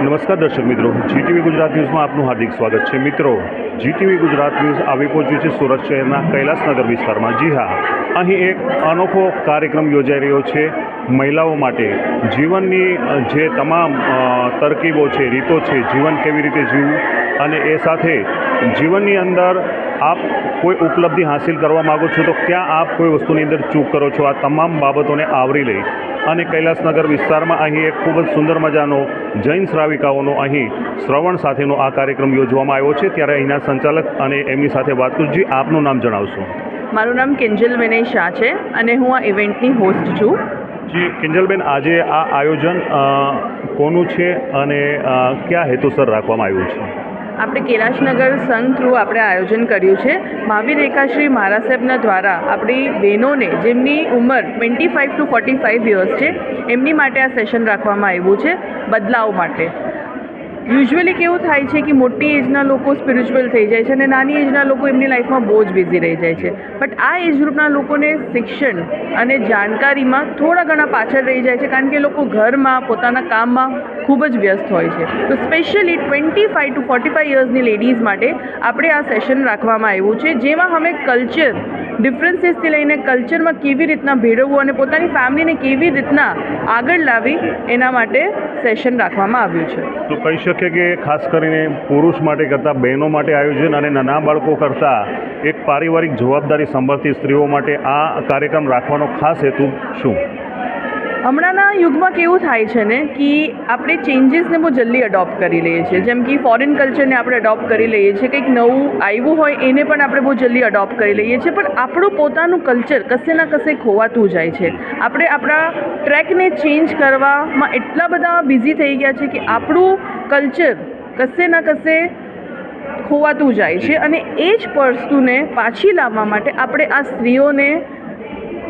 નમસ્કાર દર્શક મિત્રો. જીટીવી ગુજરાત ન્યૂઝમાં આપનું હાર્દિક સ્વાગત છે. મિત્રો જીટીવી ગુજરાત ન્યૂઝ આવી પહોંચ્યું છે સુરત શહેરના કૈલાસનગર વિસ્તારમાં. જી હા, અહીં એક અનોખો કાર્યક્રમ યોજાઈ રહ્યો છે મહિલાઓ માટે. જીવનની જે તમામ તરકીબો છે, રીતો છે, જીવન કેવી રીતે જીવવું અને એ સાથે જીવનની અંદર આપ કોઈ ઉપલબ્ધિ હાંસિલ કરવા માગો છો તો ક્યાં આપ કોઈ વસ્તુની અંદર ચૂક કરો છો? આ તમામ બાબતોને આવરી લઈ અને કૈલાસનગર વિસ્તારમાં અહીં એક ખૂબ જ સુંદર મજાનો જૈન શ્રાવિકાઓનો અહીં શ્રવણ સાથેનો આ કાર્યક્રમ યોજવામાં આવ્યો છે. ત્યારે અહીંના સંચાલક અને એમની સાથે વાત કરું જી આપનું નામ જણાવશો? મારું નામ કિંજલ વિનય શાહ છે અને હું આ ઇવેન્ટની હોસ્ટ છું. જી કિંજલબેન આજે આ આયોજન કોનું છે અને કયા હેતુસર રાખવામાં આવ્યું છે? આપણે કૈલાશનગર સંઘ થ્રુ આપણે આયોજન કર્યું છે. મહાવીર રેખાશ્રી મહારાજ સાહેબના દ્વારા આપણી બહેનોને, જેમની ઉંમર twenty five to forty five years છે, એમની માટે આ સેશન રાખવામાં આવ્યું છે. બદલાવ માટે. યુઝ્યુઅલી કેવું થાય છે કે મોટી એજના લોકો સ્પિરિચ્યુઅલ થઈ જાય છે અને નાની એજના લોકો એમની લાઈફમાં બહુ જ બિઝી રહી જાય છે. બટ આ એજ ગ્રુપના લોકોને શિક્ષણ અને જાણકારીમાં થોડા ઘણા પાછળ રહી જાય છે કારણ કે લોકો ઘરમાં, પોતાના કામમાં ખૂબ જ વ્યસ્ત હોય છે. તો specially twenty five to forty five યર્સની ladies માટે આપણે આ સેશન રાખવામાં આવ્યું છે, જેમાં અમે કલ્ચર ડિફરન્સીસથી લઈને કલ્ચરમાં કેવી રીતના ભેળવવું અને પોતાની ફેમિલીને કેવી રીતના આગળ લાવી એના માટે સેશન રાખવામાં આવ્યું છે. તો કહી શકીએ કે ખાસ કરીને પુરુષ માટે કરતાં બહેનો માટે આયોજન અને નાના બાળકો કરતાં એક પારિવારિક જવાબદારી સંભાળતી સ્ત્રીઓ માટે આ કાર્યક્રમ રાખવાનો ખાસ હેતુ શું? હમણાંના યુગમાં કેવું થાય છે ને કે આપણે ચેન્જીસને બહુ જલ્દી અડોપ્ટ કરી લઈએ છીએ. જેમ કે ફોરેન કલ્ચરને આપણે અડોપ્ટ કરી લઈએ છીએ. કંઈક નવું આવ્યું હોય એને પણ આપણે બહુ જલ્દી અડોપ્ટ કરી લઈએ છીએ. પણ આપણું પોતાનું કલ્ચર કશે ના કશે ખોવાતું જાય છે. આપણે આપણા ટ્રેકને ચેન્જ કરવામાં એટલા બધા બિઝી થઈ ગયા છે કે આપણું કલ્ચર કશે ના કશે ખોવાતું જાય છે અને એ જ વસ્તુને પાછી લાવવા માટે આપણે આ સ્ત્રીઓને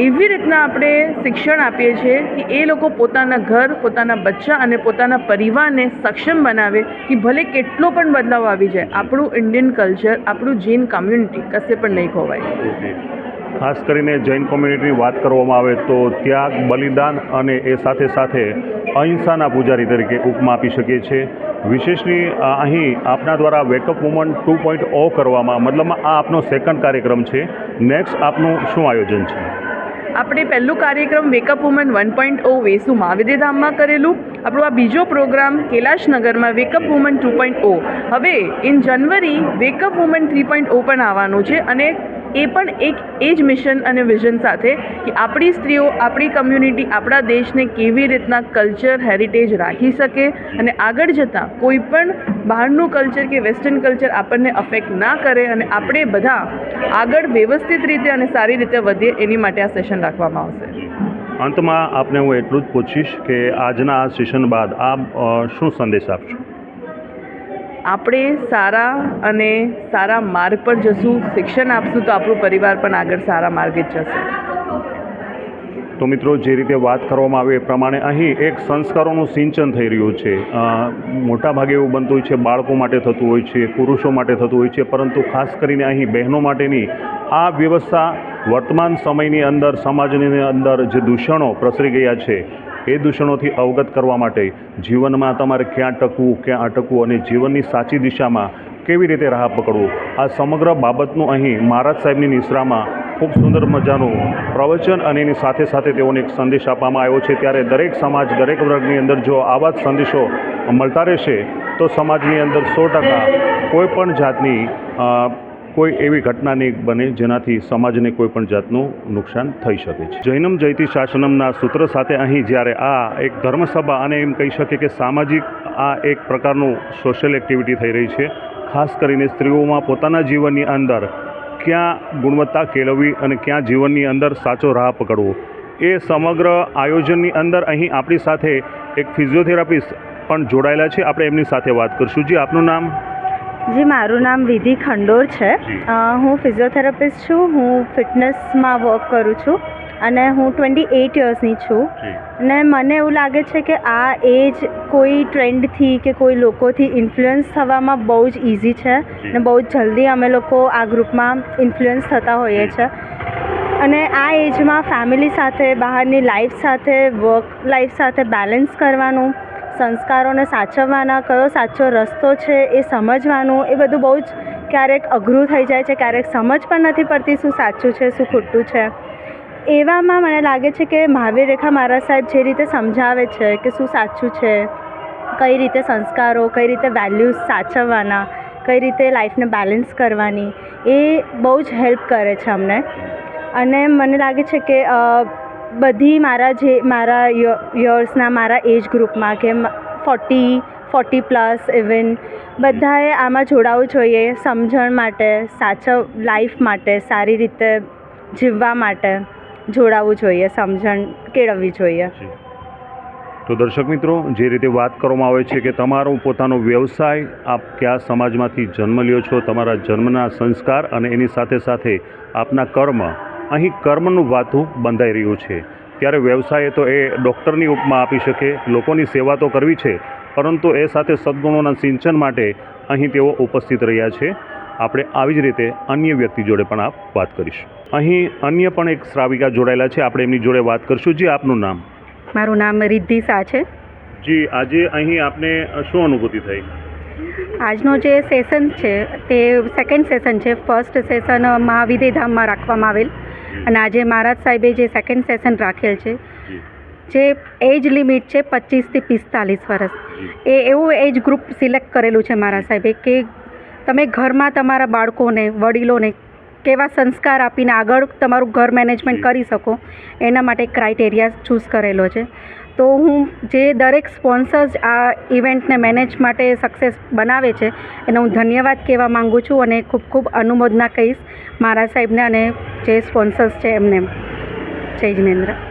એવી રીતના આપણે શિક્ષણ આપીએ છીએ કે એ લોકો પોતાના ઘર, પોતાના બચ્ચા અને પોતાના પરિવારને સક્ષમ બનાવે કે ભલે કેટલો પણ બદલાવ આવી જાય. આપણું ઇન્ડિયન કલ્ચર આપણું જૈન કમ્યુનિટી કશે પણ નહીં ખોવાય. ખાસ કરીને જૈન કોમ્યુનિટીની વાત કરવામાં આવે તો ત્યાગ, બલિદાન અને એ સાથે સાથે અહિંસાના પૂજારી તરીકે ઉપમા આપી શકીએ છીએ. વિશેષની અહીં આપના દ્વારા wake up woman two point O કરવામાં, મતલબમાં આ આપનો સેકન્ડ કાર્યક્રમ છે. નેક્સ્ટ આપનું શું આયોજન છે? આપણે પહેલું કાર્યક્રમ wake up woman one point O વેસુમાં વિદ્યાધામમાં કરેલું. આપણો આ બીજો programme કૈલાશનગરમાં wake up woman two point O. હવે in January wake up woman three point O પણ આવવાનું છે અને એ પણ એક એ જ મિશન અને વિઝન સાથે કે આપણી સ્ત્રીઓ, આપણી કમ્યુનિટી આપણા દેશને કેવી રીતના કલ્ચર હેરિટેજ રાખી શકે અને આગળ જતાં કોઈ પણ બહારનું કલ્ચર કે વેસ્ટર્ન કલ્ચર આપણને અફેક્ટ ના કરે અને આપણે બધા આગળ વ્યવસ્થિત રીતે અને સારી રીતે વધીએ એની માટે આ સેશન રાખવામાં આવશે. અંતમાં આપને હું એટલું જ પૂછીશ કે આજના આ સેશન બાદ આપ શું સંદેશ આપશો? આપણે સારા અને સારા માર્ગ પર જશું, શિક્ષણ આપશું તો આપણું પરિવાર પણ આગળ સારા માર્ગે જ જશે. તો મિત્રો, જે રીતે વાત કરવામાં આવે એ પ્રમાણે અહીં એક સંસ્કારોનું સિંચન થઈ રહ્યું છે. મોટાભાગે એવું બનતું હોય છે, બાળકો માટે થતું હોય છે, પુરુષો માટે થતું હોય છે, પરંતુ ખાસ કરીને અહીં બહેનો માટેની આ વ્યવસ્થા વર્તમાન સમયની અંદર, સમાજની અંદર જે દૂષણો પ્રસરી ગયા છે એ દૂષણોથી અવગત કરવા માટે જીવનમાં તમારે ક્યાં ટકવું, ક્યાં અટકવું અને જીવનની સાચી દિશામાં કેવી રીતે રાહ પકડવું? આ સમગ્ર બાબતનું અહીં મહારાજ સાહેબની નિશ્રામાં ખૂબ સુંદર મજાનું પ્રવચન અને એની સાથે સાથે તેઓને એક સંદેશ આપવામાં આવ્યો છે. ત્યારે દરેક સમાજ, દરેક વર્ગની અંદર જો આવા જ સંદેશો મળતા રહેશે, તો સમાજની અંદર સો ટકા કોઈપણ જાતની કોઈ એવી ઘટના નહીં બને જેનાથી સમાજને કોઈ પણ જાતનું નુકસાન થઈ શકે છે. જૈનમ જયતિ શાસનમના સૂત્ર સાથે અહીં જ્યારે આ એક ધર્મસભા અને એમ કહી શકીએ કે સામાજિક આ એક પ્રકારનું સોશિયલ એક્ટિવિટી થઈ રહી છે, ખાસ કરીને સ્ત્રીઓમાં પોતાના જીવનની અંદર ક્યાં ગુણવત્તા કેળવવી અને ક્યાં જીવનની અંદર સાચો રાહ પકડવો. એ સમગ્ર આયોજનની અંદર અહીં આપણી સાથે એક ફિઝિયોથેરાપિસ્ટ પણ જોડાયેલા છે. આપણે એમની સાથે વાત કરીશું. જી, આપનું નામ? જી મારું નામ વિધિ ખંડોર છે. હું ફિઝિયોથેરાપિસ્ટ છું. હું ફિટનેસમાં વર્ક કરું છું અને હું ટ્વેન્ટી એટ યર્સની છું અને મને એવું લાગે છે કે આ એજ કોઈ ટ્રેન્ડથી કે કોઈ લોકોથી ઇન્ફ્લુઅન્સ થવામાં બહુ જ ઇઝી છે. અને બહુ જ જલ્દી અમે લોકો આ ગ્રુપમાં ઇન્ફ્લુઅન્સ થતા હોઈએ છીએ અને આ એજમાં ફેમિલી સાથે બહારની લાઈફ સાથે વર્ક લાઈફ સાથે બેલેન્સ કરવાનું સંસ્કારોને સાચવવાના, કયો સાચો રસ્તો છે એ સમજવાનું, એ બધું બહુ જ ક્યારેક અઘરું થઈ જાય છે, ક્યારેક સમજ પણ નથી પડતી શું સાચું છે, શું ખોટું છે. એવામાં મને લાગે છે કે મહાવીર રેખા મારા સાહેબ જે રીતે સમજાવે છે કે શું સાચું છે, કઈ રીતે સંસ્કારો, કઈ રીતે વેલ્યુઝ સાચવવાના, કઈ રીતે લાઈફને બેલેન્સ કરવાની, એ બહુ જ હેલ્પ કરે છે અમને. અને મને લાગે છે કે બધી મારા જે, મારા યર્સના, મારા એજ ગ્રુપમાં કે ફોર્ટી ફોર્ટી પ્લસ, ઇવન બધાએ આમાં જોડાવવું જોઈએ સમજણ માટે, સાચવ, લાઈફ માટે, સારી રીતે જીવવા માટે જોડાવવું જોઈએ, સમજણ કેળવવી જોઈએ. તો દર્શક મિત્રો, જે રીતે વાત કરવામાં આવે છે કે તમારો પોતાનો વ્યવસાય આપ કયા સમાજમાંથી જન્મ લ્યો છો, તમારા જન્મના સંસ્કાર અને એની સાથે સાથે આપના કર્મ અહીં કર્મનું વાતું બંધાઈ રહ્યું છે. ત્યારે વ્યવસાય તો એ ડૉક્ટરની ઉપમા આપી શકે લોકોની સેવા તો કરવી છે પરંતુ એ સાથે સદગુણોના સિંચન માટે અહીં તેઓ ઉપસ્થિત રહ્યા છે. આપણે આવી જ રીતે અન્ય વ્યક્તિ જોડે પણ આપ વાત કરીશું. અહીં અન્ય પણ એક શ્રાવિકા જોડાયેલા છે. આપણે એમની જોડે વાત કરીશું. જી આપનું નામ? મારું નામ રિદ્ધિ શાહ છે. જી આજે અહીં આપને શું અનુભૂતિ થઈ? આજનો જે સેશન છે તે સેકન્ડ સેશન છે. ફર્સ્ટ સેશન મહાવિદ્ય ધામમાં રાખવામાં આવેલ. અને આજે મહારાજ સાહેબે જે સેકન્ડ સેશન રાખેલ છે જે. એજ લિમિટ છે પચીસથી પિસ્તાલીસ વર્ષ. એ એવું એજ ગ્રુપ સિલેક્ટ કરેલું છે મારા સાહેબે કે તમે ઘરમાં તમારા બાળકોને વડીલોને કેવા સંસ્કાર આપીને આગળ તમારું ઘર મેનેજમેન્ટ કરી શકો એના માટે ક્રાઇટેરિયા ચૂઝ કરેલો છે. તો હું જે દરેક સ્પોન્સર્સ આ ઇવેન્ટને મેનેજ માટે સક્સેસ બનાવે છે એનો હું ધન્યવાદ કહેવા માગું છું અને ખૂબ ખૂબ અનુમોદના કહીશ મારા સાહેબને અને જે સ્પોન્સર્સ છે એમને. જય જિનેન્દ્ર.